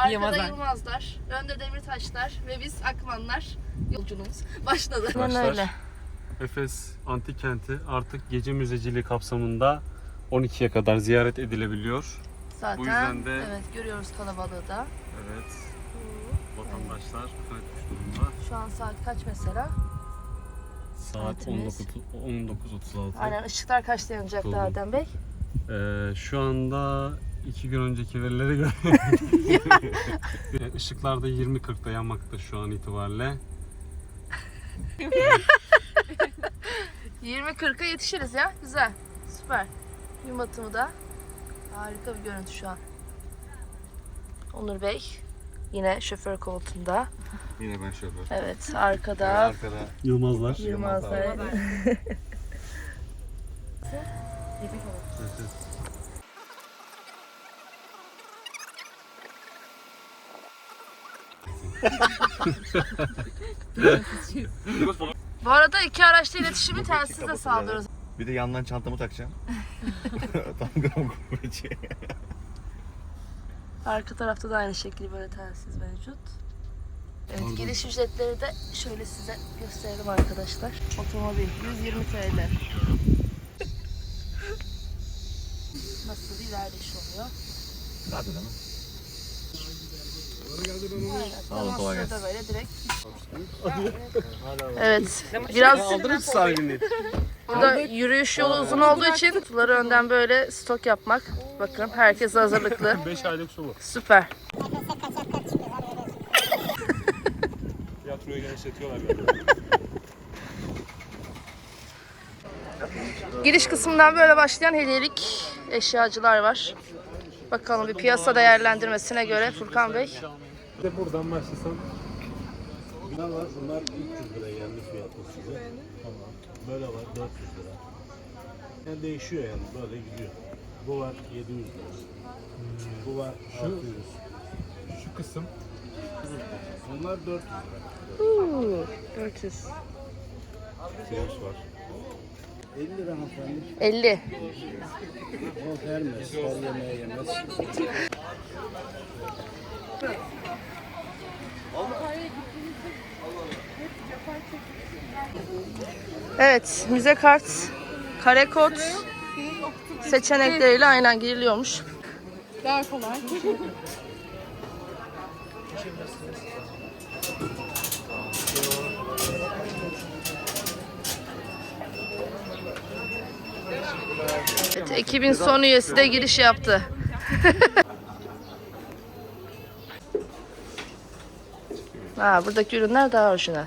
Arkada Yılmazlar. Yılmazlar, önde Demirtaşlar ve biz Akmanlar. Yolculuğumuz başladı. Başlar. Aynen öyle. Efes Antik Kenti artık gece müzeciliği kapsamında 12'ye kadar ziyaret edilebiliyor. Zaten Bu yüzden de- evet görüyoruz kalabalığı da. Evet. Vatandaşlar kaçmış durumda. Şu an saat kaç mesela? Saat Saatimiz. 19 19.36. Aynen ışıklar kaçta yanacak Doğru. Adem Bey? Ee, şu anda iki gün önceki verilere göre ışıklar da 20.40'da yanmakta şu an itibariyle. 20.40'a yetişiriz ya. Güzel. Süper. Gün batımı da. Harika bir görüntü şu an. Onur Bey yine şoför koltuğunda. Yine ben şoför. Evet arkada Arkada Yılmazlar. Yılmazlar. Bu arada iki araçta iletişimi telsizle sağlıyoruz. bir de yandan çantamı takacağım. Tam gram kumeci. Arka tarafta da aynı şekilde böyle telsiz mevcut. Evet, giriş ücretleri de şöyle size gösterelim arkadaşlar. Otomobil 120 TL. Nasıl bir ilerleyiş oluyor? Hadi lan. Sağ olun, kolay gelsin. da böyle direkt. Evet. Biraz Aldınız sahibini. burada yürüyüş yolu uzun olduğu için kutuları önden böyle stok yapmak. Bakın herkes hazırlıklı. 5 aylık su bu. Süper. Genişletiyorlar. Giriş kısmından böyle başlayan hediyelik eşyacılar var. Bakalım bir piyasa değerlendirmesine göre Furkan Bey. De buradan başlasam. Bunlar var. Bunlar 300 lira geldi fiyatı size. Tamam. Böyle var 400 lira. Yani değişiyor yani böyle gidiyor. Bu var 700 lira. Bu var 600. Şu kısım. Bunlar 400 lira. 400. Fiyat var. 50 lira hanımefendi. 50. O vermez. Her yemeğe yemez. Evet, müze kart, kare kod seçenekleriyle aynen giriliyormuş. Daha kolay. Evet, ekibin son üyesi de giriş yaptı. ha, buradaki ürünler daha orijinal.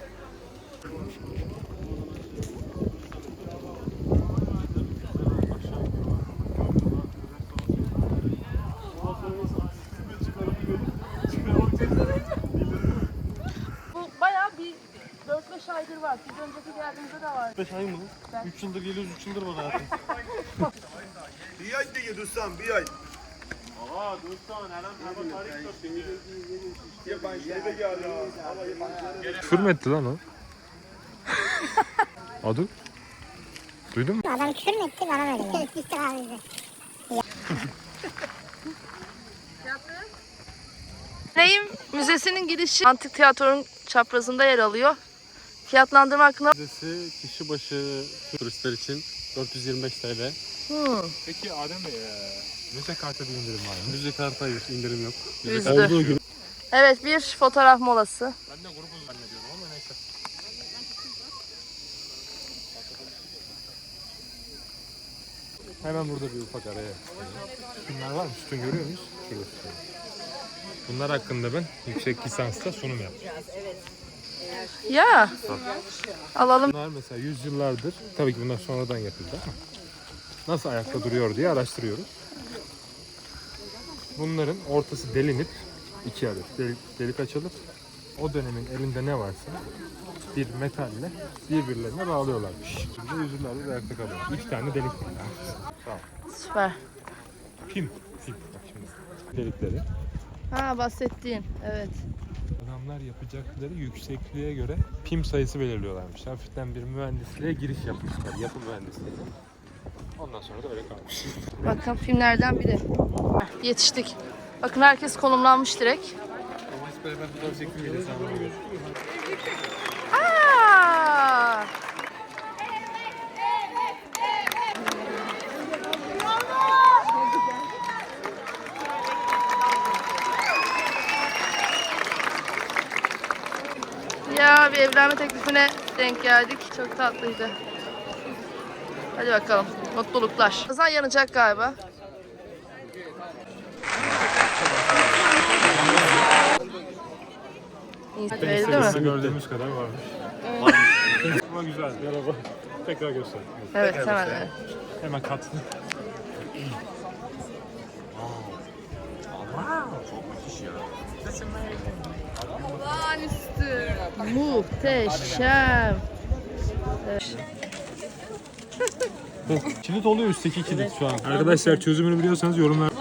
Bu bayağı bir 4-5 aydır var. Biz önceki geldiğimizde de var. 5 ay mı? 3 yıldır geliyoruz 3 yıldır var zaten. Bir ay diye dostum bir ay. Küfür mü etti lan o? Adı? Duydun mu? Adam küfür mü etti bana böyle geldi. İstikrar bizi. Neyim Müzesi'nin girişi antik tiyatronun çaprazında yer alıyor. Fiyatlandırma hakkında Müzesi kişi başı turistler için 425 TL. Hmm, Peki Adem Bey, müze kartı bir indirim var mı? Müze kartı hayır indirim yok. Müze Üzdü. kartı olduğu gibi. Evet bir fotoğraf molası. Ben de grubuz zannediyorum ama neyse. Hemen burada bir ufak araya. Şunlar var mı? Sütun görüyor muyuz? Şurada sütun. Bunlar hakkında ben yüksek lisansta sunum yaptım. Ya alalım. Bunlar mesela yüzyıllardır, tabii ki bunlar sonradan yapıldı ama nasıl ayakta duruyor diye araştırıyoruz. Bunların ortası delinip iki adet delik, delik açılıp o dönemin elinde ne varsa bir metalle birbirlerine bağlıyorlarmış. Şimdi yüzyıllardır ayakta kalıyor. Üç tane delik var. Ol. Süper. Pim. Pim. Bak şimdi. Delikleri. Ha bahsettiğin evet. Adamlar yapacakları yüksekliğe göre pim sayısı belirliyorlarmış. Hafiften bir mühendisliğe giriş yapmışlar. Yapı mühendisliği. Ondan sonra da öyle kalmış. Bakın filmlerden biri. Yetiştik. Bakın herkes konumlanmış direkt. beraber fotoğraf çektim bile sen Ya bir evlenme teklifine denk geldik. Çok tatlıydı. Hadi bakalım. Mutluluklar. Kazan yanacak galiba. Öyle değil mi? gördüğümüz kadar varmış. Ama güzel. Merhaba. Tekrar göster. Evet hemen. evet. Hemen kat. Muhteşem. Kilit oluyor üstteki kilit şu an. Arkadaşlar çözümünü biliyorsanız yorumlar.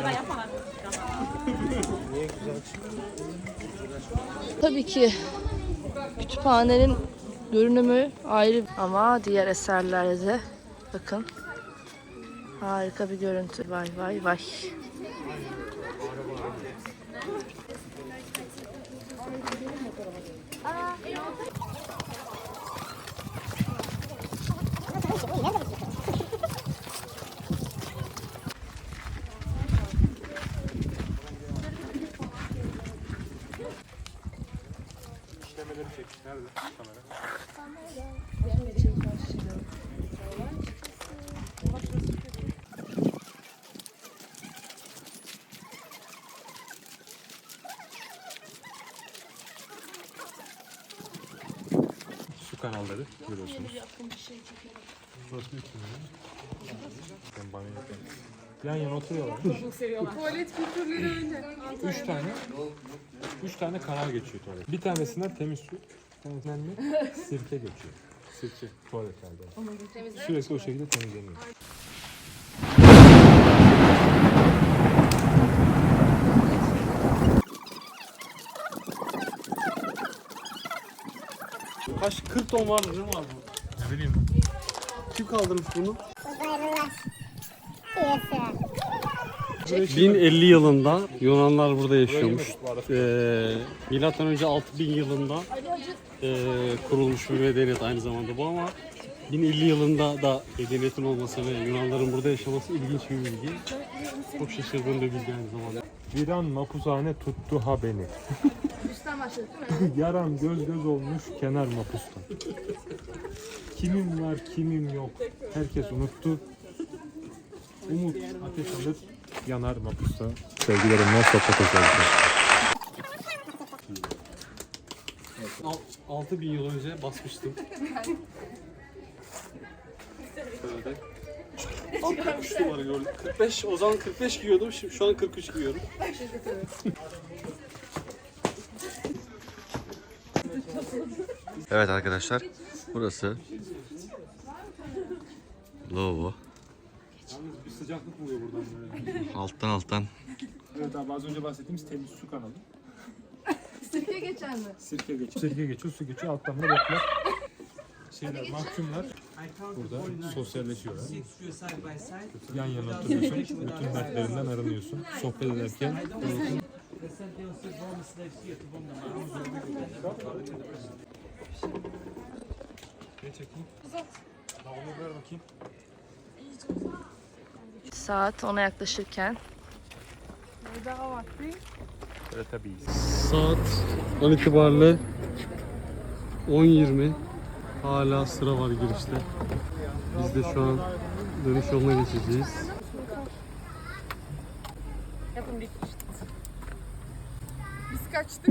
Tabii ki kütüphanenin görünümü ayrı ama diğer eserlerde bakın harika bir görüntü. Vay vay vay. İşlemeleri çek. Nerede kamera? Su kanalları görüyorsunuz. Burası bir tünel. Ben banyo yapıyorum. Yan yana oturuyorlar. Tuvalet kültürleri öyle. Üç tane, üç tane kanal geçiyor tuvalet. Bir tanesinden temiz su, bir tanesinden de sirke geçiyor. Sirke tuvaletlerde. Sürekli o şekilde temizleniyor. Kaç 40 ton vardı değil mi abi? Ne bileyim Kim kaldırmış bunu? 1050 yılında Yunanlar burada yaşıyormuş. Ee, milattan önce 6000 yılında ee, kurulmuş bir medeniyet aynı zamanda bu ama 1050 yılında da medeniyetin olması ve Yunanların burada yaşaması ilginç bir bilgi. Çok şaşırdığım bir bilgi aynı zamanda. Bir an mapushane tuttu ha beni. Yaram göz göz olmuş kenar mapusta. Kimim var kimim yok. Herkes unuttu. Umut ateş alır yanar mapusta. Sevgilerimle sohbet edelim. 6000 yıl önce basmıştım. Böyle. Tam 43 numara gördüm. 45, o zaman 45 giyiyordum, şimdi şu an 43 giyiyorum. Evet arkadaşlar. Burası. Lavabo. Yalnız bir sıcaklık vuruyor buradan böyle. Alttan alttan. Evet abi az önce bahsettiğimiz temiz su kanalı. Sirke geçen mi? Sirke geçiyor. Sirke geçiyor, su geçiyor. Alttan da botlar. Şeyler, mahkumlar burada sosyalleşiyorlar. Yan yana oturuyorsun, bütün dertlerinden arınıyorsun. Sohbet ederken Ne çekeyim? Lavabo ver bakayım. Saat ona yaklaşırken Evet tabii. Saat an itibariyle 10.20. Hala sıra var girişte. Biz de şu an dönüş yoluna geçeceğiz. Biz kaçtık.